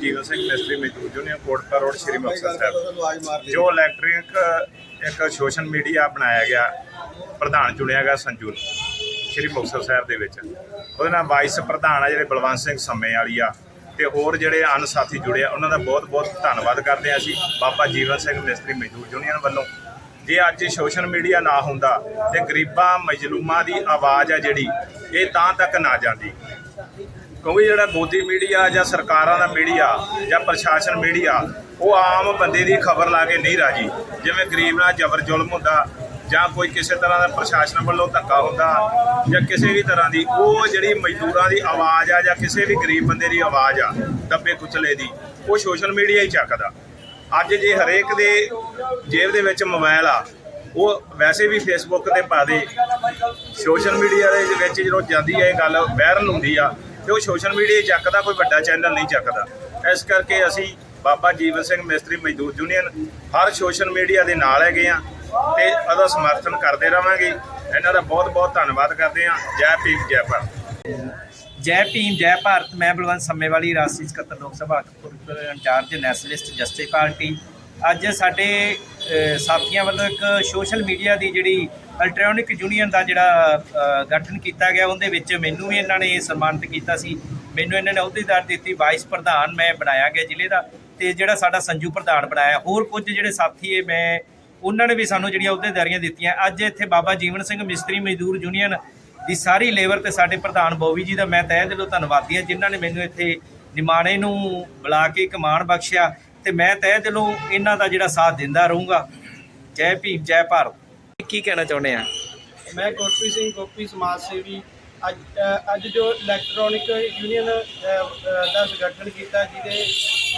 ਜੀਵਨ ਸਿੰਘ ਮਿਸਤਰੀ ਮਜ਼ਦੂਰ union Kotka road, Shri Muktsar Sahib. ਜੋ ਇਲੈਕਟ੍ਰਿਕ ਇੱਕ ਸੋਸ਼ਲ ਮੀਡੀਆ ਬਣਾਇਆ ਗਿਆ, ਪ੍ਰਧਾਨ ਚੁਣਿਆ ਗਿਆ ਸੰਜੂ, ਸ਼੍ਰੀ ਮੁਕਤਸਰ ਸਾਹਿਬ ਦੇ ਵਿੱਚ। ਉਹਦੇ ਨਾਲ ਵਾਈਸ ਪ੍ਰਧਾਨ ਆ ਜਿਹੜੇ ਬਲਵੰਤ ਸਿੰਘ ਸੰਮੇ ਵਾਲੀ ਆ। ਤੇ ਹੋਰ ਜਿਹੜੇ ਅਨ ਸਾਥੀ ਜੁੜੇ ਆ, ਉਹਨਾਂ ਦਾ ਬਹੁਤ ਬਹੁਤ ਧੰਨਵਾਦ ਕਰਦੇ ਆ ਅਸੀਂ, ਬਾਬਾ ਜੀਵਨ ਸਿੰਘ ਮਿਸਤਰੀ ਮਜ਼ਦੂਰ ਯੂਨੀਅਨ ਵੱਲੋਂ। ਜੇ ਅੱਜ ਸੋਸ਼ਲ ਮੀਡੀਆ ਨਾ ਹੁੰਦਾ ਤੇ ਗਰੀਬਾਂ ਮਜਲੂਮਾਂ ਦੀ ਆਵਾਜ਼ ਆ ਜਿਹੜੀ, ਇਹ ਤਾਂ ਤੱਕ ਨਾ ਜਾਂਦੀ। ਕਿਉਂਕਿ ਜਿਹੜਾ ਗੋਦੀ ਮੀਡੀਆ ਜਾਂ ਸਰਕਾਰਾਂ ਦਾ ਮੀਡੀਆ ਜਾਂ ਪ੍ਰਸ਼ਾਸਨ ਮੀਡੀਆ, ਉਹ ਆਮ ਬੰਦੇ ਦੀ ਖਬਰ ਲਾ ਕੇ ਨਹੀਂ ਰਾਜੀ। ਜਿਵੇਂ ਗਰੀਬ ਨਾਲ ਜ਼ਬਰ ਜ਼ੁਲਮ ਹੁੰਦਾ ਜਾਂ ਕੋਈ ਕਿਸੇ ਤਰ੍ਹਾਂ ਦਾ ਪ੍ਰਸ਼ਾਸਨ ਵੱਲੋਂ ਧੱਕਾ ਹੁੰਦਾ ਜਾਂ ਕਿਸੇ ਵੀ ਤਰ੍ਹਾਂ ਦੀ, ਉਹ ਜਿਹੜੀ ਮਜ਼ਦੂਰਾਂ ਦੀ ਆਵਾਜ਼ ਆ ਜਾਂ ਕਿਸੇ ਵੀ ਗਰੀਬ ਬੰਦੇ ਦੀ ਆਵਾਜ਼ ਆ, ਦੱਬੇ ਕੁਚਲੇ ਦੀ, ਉਹ ਸੋਸ਼ਲ ਮੀਡੀਆ ਹੀ ਚੱਕਦਾ। ਅੱਜ ਜੇ ਹਰੇਕ ਦੇ ਜੇਬ ਦੇ ਵਿੱਚ ਮੋਬਾਈਲ ਆ, ਉਹ ਵੈਸੇ ਵੀ ਫੇਸਬੁੱਕ ਤੇ ਪਾ ਦੇ। ਸੋਸ਼ਲ ਮੀਡੀਆ ਦੇ ਵਿੱਚ ਜਦੋਂ ਜਾਂਦੀ ਹੈ ਇਹ ਗੱਲ ਵਾਇਰਲ ਹੁੰਦੀ ਆ, ਤੇ ਉਹ ਸੋਸ਼ਲ ਮੀਡੀਆ ਹੀ ਚੱਕਦਾ, ਕੋਈ ਵੱਡਾ ਚੈਨਲ ਨਹੀਂ ਚੱਕਦਾ। ਇਸ ਕਰਕੇ ਅਸੀਂ ਬਾਬਾ ਜੀਵਨ ਸਿੰਘ ਮਿਸਤਰੀ ਮਜ਼ਦੂਰ ਯੂਨੀਅਨ ਹਰ ਸੋਸ਼ਲ ਮੀਡੀਆ ਦੇ ਨਾਲ ਹੈਗੇ ਆ। ਤੇ ਉਹਦਾ ਸਮਰਥਨ ਕਰਦੇ ਰਵਾਂਗੇ। ਇਹਨਾਂ ਦਾ ਬਹੁਤ ਬਹੁਤ ਧੰਨਵਾਦ ਕਰਦੇ ਆ ਜੈ ਭੀਮ, ਜੈ ਭਾਰਤ। ਜੈ ਭੀਮ, ਜੈ ਭਾਰਤ। ਮੈਂ ਬਲਵੰਤ ਸੰਮੇਵਾਲੀ ਰਾਸ਼ਟਰੀ ਸਕੱਤਰ Lok Sabha Kapurthala incharge nationalist justice party. ਅੱਜ ਸਾਡੇ ਸਾਥੀਆਂ ਵੱਲੋਂ ਇੱਕ ਸੋਸ਼ਲ ਮੀਡੀਆ ਦੀ ਜਿਹੜੀ ਇਲੈਕਟ੍ਰੋਨਿਕ ਯੂਨੀਅਨ ਦਾ ਜਿਹੜਾ ਗਠਨ ਕੀਤਾ ਗਿਆ, ਉਹਦੇ ਵਿੱਚ ਮੈਨੂੰ ਵੀ ਇਹਨਾਂ ਨੇ ਸਨਮਾਨਿਤ ਕੀਤਾ ਸੀ। ਮੈਨੂੰ ਇਹਨਾਂ ਨੇ ਅਹੁਦੇਦਾਰ ਦਿੱਤੀ ਵਾਈਸ ਪ੍ਰਧਾਨ ਮੈਂ ਬਣਾਇਆ ਗਿਆ ਜ਼ਿਲ੍ਹੇ ਦਾ। ਤੇ ਜਿਹੜਾ ਸਾਡਾ ਸੰਜੂ ਪ੍ਰਧਾਨ ਬਣਾਇਆ, ਹੋਰ ਕੁਝ ਜਿਹੜੇ ਸਾਥੀ ਹੈ ਮੈਂ ਉਹਨਾਂ ਨੇ ਵੀ ਸਾਨੂੰ ਜਿਹੜੀਆਂ ਅਹੁਦੇਦਾਰੀਆਂ ਦਿੱਤੀਆਂ। ਅੱਜ ਇੱਥੇ ਬਾਬਾ ਜੀਵਨ ਸਿੰਘ ਮਿਸਤਰੀ ਮਜ਼ਦੂਰ ਯੂਨੀਅਨ ਦੀ ਸਾਰੀ ਲੇਬਰ ਤੇ ਸਾਡੇ ਪ੍ਰਧਾਨ ਬੋਵੀ ਜੀ ਦਾ ਮੈਂ ਤਹਿ ਦਿਲੋਂ ਧੰਨਵਾਦੀ ਹਾਂ ਜਿਨ੍ਹਾਂ ਨੇ ਮੈਨੂੰ ਇੱਥੇ ਨਿਮਾਣੇ ਨੂੰ ਬੁਲਾ ਕੇ ਇੱਕ ਮਾਣ ਬਖਸ਼ਿਆ ਤੇ ਮੈਂ ਤਹਿ ਦਿਲੋਂ ਇਹਨਾਂ ਦਾ ਜਿਹੜਾ ਸਾਥ ਦਿੰਦਾ ਰਹੂੰਗਾ। ਜੈ ਭੀਮ ਜੈ ਭਾਰਤ। ਕੀ ਕਹਿਣਾ ਚਾਹੁੰਦੇ ਆ? ਮੈਂ ਗੁਰਪ੍ਰੀਤ ਸਿੰਘ ਗੋਪੀ ਸਮਾਜ ਸੇਵੀ। ਅੱਜ ਅੱਜ ਜੋ ਇਲੈਕਟ੍ਰੋਨਿਕ ਯੂਨੀਅਨ ਦਾ ਸੰਗਠਨ ਕੀਤਾ ਜਿਹਦੇ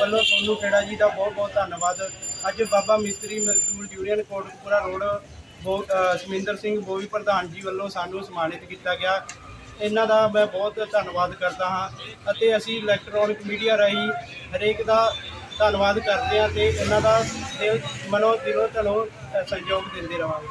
ਵੱਲੋਂ ਤੁਹਾਨੂੰ ਕਿਹੜਾ ਜੀ ਦਾ ਬਹੁਤ ਬਹੁਤ ਧੰਨਵਾਦ। ਅੱਜ ਬਾਬਾ ਮਿਸਤਰੀ ਸਕੂਲ ਯੂਨੀਅਨ ਕੋਟਕਪੂਰਾ ਰੋਡ ਬੋ ਅ, ਸਮਿੰਦਰ ਸਿੰਘ ਬੋਵੀ ਪ੍ਰਧਾਨ ਜੀ ਵੱਲੋਂ ਸਾਨੂੰ ਸਨਮਾਨਿਤ ਕੀਤਾ ਗਿਆ। ਇਹਨਾਂ ਦਾ ਮੈਂ ਬਹੁਤ ਧੰਨਵਾਦ ਕਰਦਾ ਹਾਂ ਅਤੇ ਅਸੀਂ ਇਲੈਕਟ੍ਰੋਨਿਕ ਮੀਡੀਆ ਰਾਹੀਂ ਹਰੇਕ ਦਾ ਧੰਨਵਾਦ ਕਰਦੇ ਹਾਂ ਤੇ ਇਹਨਾਂ ਦਾ ਦਿਲ ਮਨੋ ਦਿਲੋਂ ਦਿਲੋਂ ਸਹਿਯੋਗ ਦਿੰਦੇ ਰਵਾਂਗੇ